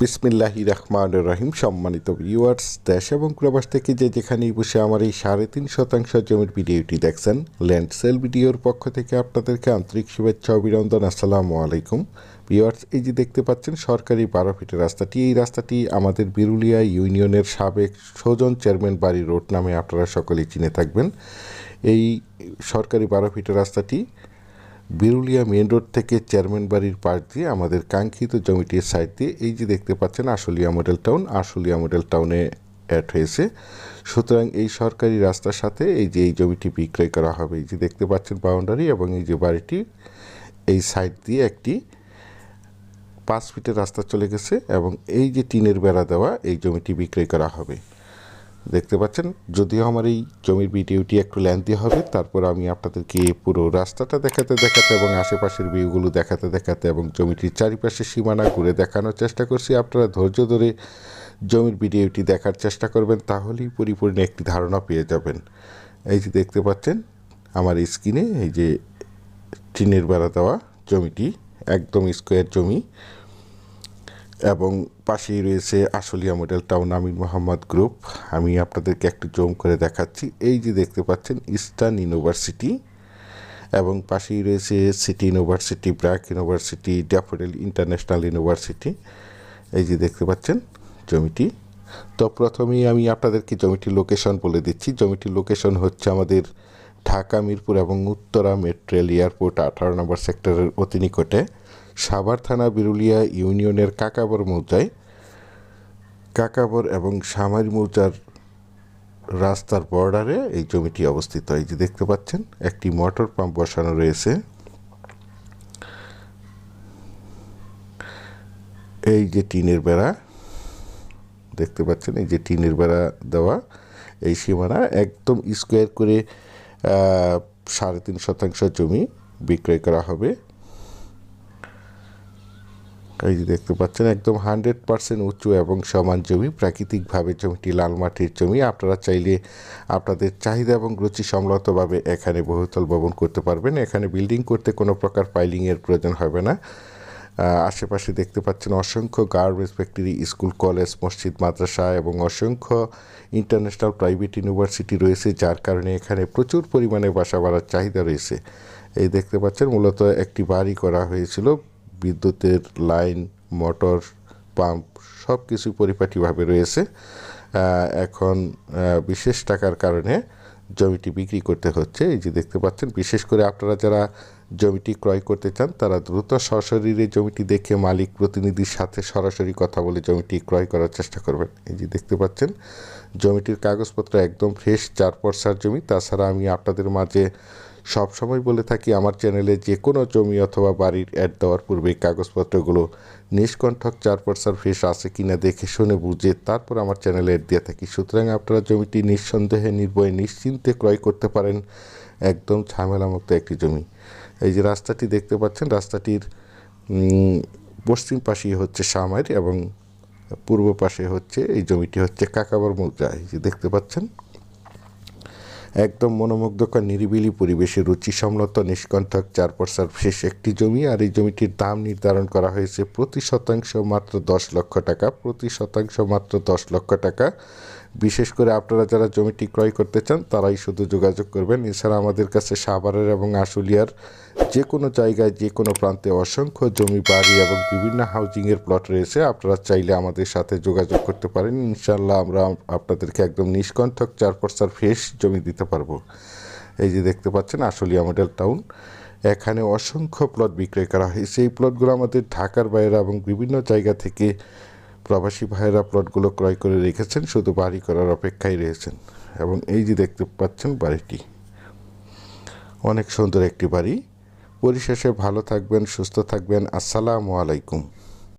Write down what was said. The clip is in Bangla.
বিসমিল্লাহি রহমান রহিম, সম্মানিত ভিউয়ার্স দেশ এবং প্রবাস থেকে যে যেখানেই বসে আমার এই সাড়ে তিন শতাংশ জমির ভিডিওটি দেখছেন, ল্যান্ড সেল ভিডিওর পক্ষ থেকে আপনাদেরকে আন্তরিক শুভেচ্ছা, অভিনন্দন, আসসালামু আলাইকুম। ভিউয়ার্স এই যে দেখতে পাচ্ছেন, সরকারি বারো ফিটের রাস্তাটি। এই রাস্তাটি আমাদের বিরুলিয়া ইউনিয়নের সাবেক সজন চেয়ারম্যান বাড়ি রোড নামে আপনারা সকলেই চিনে থাকবেন। এই সরকারি বারো ফিটের রাস্তাটি বিরুলিয়া মেন রোড থেকে চেয়ারম্যান বাড়ির পাশ দিয়ে আমাদের কাঙ্ক্ষিত জমিটির সাইড দিয়ে এই যে দেখতে পাচ্ছেন Ashulia model town Ashulia model টাউনে অ্যাড হয়েছে। সুতরাং এই সরকারি রাস্তার সাথে এই যে এই জমিটি বিক্রয় করা হবে, এই যে দেখতে পাচ্ছেন বাউন্ডারি এবং এই যে বাড়িটি, এই সাইড দিয়ে একটি পাঁচ ফিটের রাস্তা চলে গেছে এবং এই যে টিনের বেড়া দেওয়া, এই জমিটি বিক্রয় করা হবে। দেখতে পাচ্ছেন। যদিও আমার এই জমির ভিডিওটি একটু লেন্থি হবে, তারপর আমি আপনাদেরকে পুরো রাস্তাটা দেখাতে দেখাতে এবং আশেপাশের ভিউগুলো দেখাতে দেখাতে এবং জমিটির চারিপাশে সীমানা ঘুরে দেখানোর চেষ্টা করছি। আপনারা ধৈর্য ধরে জমির ভিডিওটি দেখার চেষ্টা করবেন, তাহলেই পরিপূর্ণ একটি ধারণা পেয়ে যাবেন। এই যে দেখতে পাচ্ছেন, আমার স্ক্রিনে এই যে টিনের বেড়া দেওয়া জমিটি, একদম স্কোয়ার জমি। এবং পাশেই রয়েছে Ashulia model town Amir Mohammad group আমি আপনাদেরকে একটু জুম করে দেখাচ্ছি। এই যে দেখতে পাচ্ছেন ইস্টার্ন ইউনিভার্সিটি এবং পাশেই রয়েছে city university BRAC university Daffodil international university এই যে দেখতে পাচ্ছেন জমিটি। তো প্রথমেই আমি আপনাদেরকে জমিটির লোকেশন বলে দিচ্ছি। জমিটির লোকেশন হচ্ছে আমাদের ঢাকা, মিরপুর এবং উত্তরা মেট্রেল এয়ারপোর্ট আঠারো নম্বর সেক্টরের অতি নিকটে। সাভার থানা বিরুলিয়া ইউনিয়নের কাকাবর মৌজায়, কাকাবর এবং সামারি মৌজার রাস্তার বর্ডারে এই জমিটি অবস্থিত। এই যে দেখতে পাচ্ছেন, একটি মোটর পাম্প বসানো রয়েছে। এই যে টিনের বেড়া, দেখতে পাচ্ছেন, এই যে টিনের বেড়া দেওয়া, এই সীমানা একদম স্কোয়ার করে সাড়ে তিন শতাংশ জমি বিক্রয় করা হবে। এই যে দেখতে পাচ্ছেন, একদম হান্ড্রেড পার্সেন্ট উঁচু এবং সমান জমি, প্রাকৃতিকভাবে জমিটি লাল মাটির জমি। আপনারা চাইলে আপনাদের চাহিদা এবং রুচি সম্মতভাবে এখানে বহুতল ভবন করতে পারবেন। এখানে বিল্ডিং করতে কোনো প্রকার পাইলিংয়ের প্রয়োজন হবে না। আশেপাশে দেখতে পাচ্ছেন অসংখ্য গার্মেন্টস ফ্যাক্টরি স্কুল, কলেজ, মসজিদ, মাদ্রাসা এবং অসংখ্য ইন্টারন্যাশনাল প্রাইভেট ইউনিভার্সিটি রয়েছে, যার কারণে এখানে প্রচুর পরিমাণে বাসা বাড়ার চাহিদা রয়েছে। এই দেখতে পাচ্ছেন, মূলত একটি বাড়ি করা হয়েছিল। বিদ্যুতের লাইন, মোটর, পাম্প সব কিছু পরিপাটিভাবে রয়েছে। এখন বিশেষ টাকার কারণে জমিটি বিক্রি করতে হচ্ছে। এই যে দেখতে পাচ্ছেন, বিশেষ করে আপনারা যারা জমিটি ক্রয় করতে চান, তারা দ্রুত সশরীরে জমিটি দেখে মালিক প্রতিনিধির সাথে সরাসরি কথা বলে জমিটি ক্রয় করার চেষ্টা করবেন। এই যে দেখতে পাচ্ছেন, জমিটির কাগজপত্র একদম ফ্রেশ চার পর্সার জমি। তাছাড়া আমি আপনাদের মাঝে সব সময় বলে থাকি, আমার চ্যানেলে যে কোনো জমি অথবা বাড়ির অ্যাড দেওয়ার পূর্বে কাগজপত্রগুলো নিষ্কণ্ঠক চার পার্সার ফ্রেশ আছে কিনা দেখে শুনে বুঝে তারপর আমার চ্যানেলে অ্যাড দিয়ে থাকি। সুতরাং আপনারা জমিটি নিঃসন্দেহে, নির্ভয়ে, নিশ্চিন্তে ক্রয় করতে পারেন। একদম ঝামেলামুক্ত একটি জমি। এই যে রাস্তাটি দেখতে পাচ্ছেন, রাস্তাটির পশ্চিম পাশেই হচ্ছে সামাইর এবং পূর্ব পাশে হচ্ছে, এই জমিটি হচ্ছে কাকাবার মৌজা এই যে দেখতে পাচ্ছেন একদম মনোমুগ্ধকর, নিরিবিলি পরিবেশে রুচিসম্মত, নিষ্কণ্ঠক চার পর্সার শেষ একটি জমি, আর এই জমিটির দাম নির্ধারণ করা হয়েছে প্রতি শতাংশ মাত্র দশ লক্ষ টাকা, প্রতি শতাংশ মাত্র দশ লক্ষ টাকা। বিশেষ করে আপনারা যারা জমিটি ক্রয় করতে চান, তারাই শুধু যোগাযোগ করবেন। এছাড়া আমাদের কাছে সাভারের এবং আশুলিয়ার যে কোনো জায়গায় যে কোনো প্রান্তে অসংখ্য জমি, বাড়ি এবং বিভিন্ন হাউজিংয়ের প্লট রয়েছে। আপনারা চাইলে আমাদের সাথে যোগাযোগ করতে পারেন। ইনশাল্লাহ আমরা আপনাদেরকে একদম নিষ্কণ্ঠক চার পর্সার ফ্রেশ জমি দিতে পারব। এই যে দেখতে পাচ্ছেন, আশুলিয়া মডেল টাউন এখানে অসংখ্য প্লট বিক্রয় করা হয় সেই প্লটগুলো আমাদের ঢাকার বাইরে এবং বিভিন্ন জায়গা থেকে প্রবাসী ভাইয়েরা প্লটগুলো ক্রয় করে রেখেছেন, শুধু বাড়ি করার অপেক্ষায় রয়েছেন। এবং এই যে দেখতে পাচ্ছেন বাড়িটি, অনেক সুন্দর একটি বাড়ি। পরিশেষে ভালো থাকবেন, সুস্থ থাকবেন। আসসালামু আলাইকুম।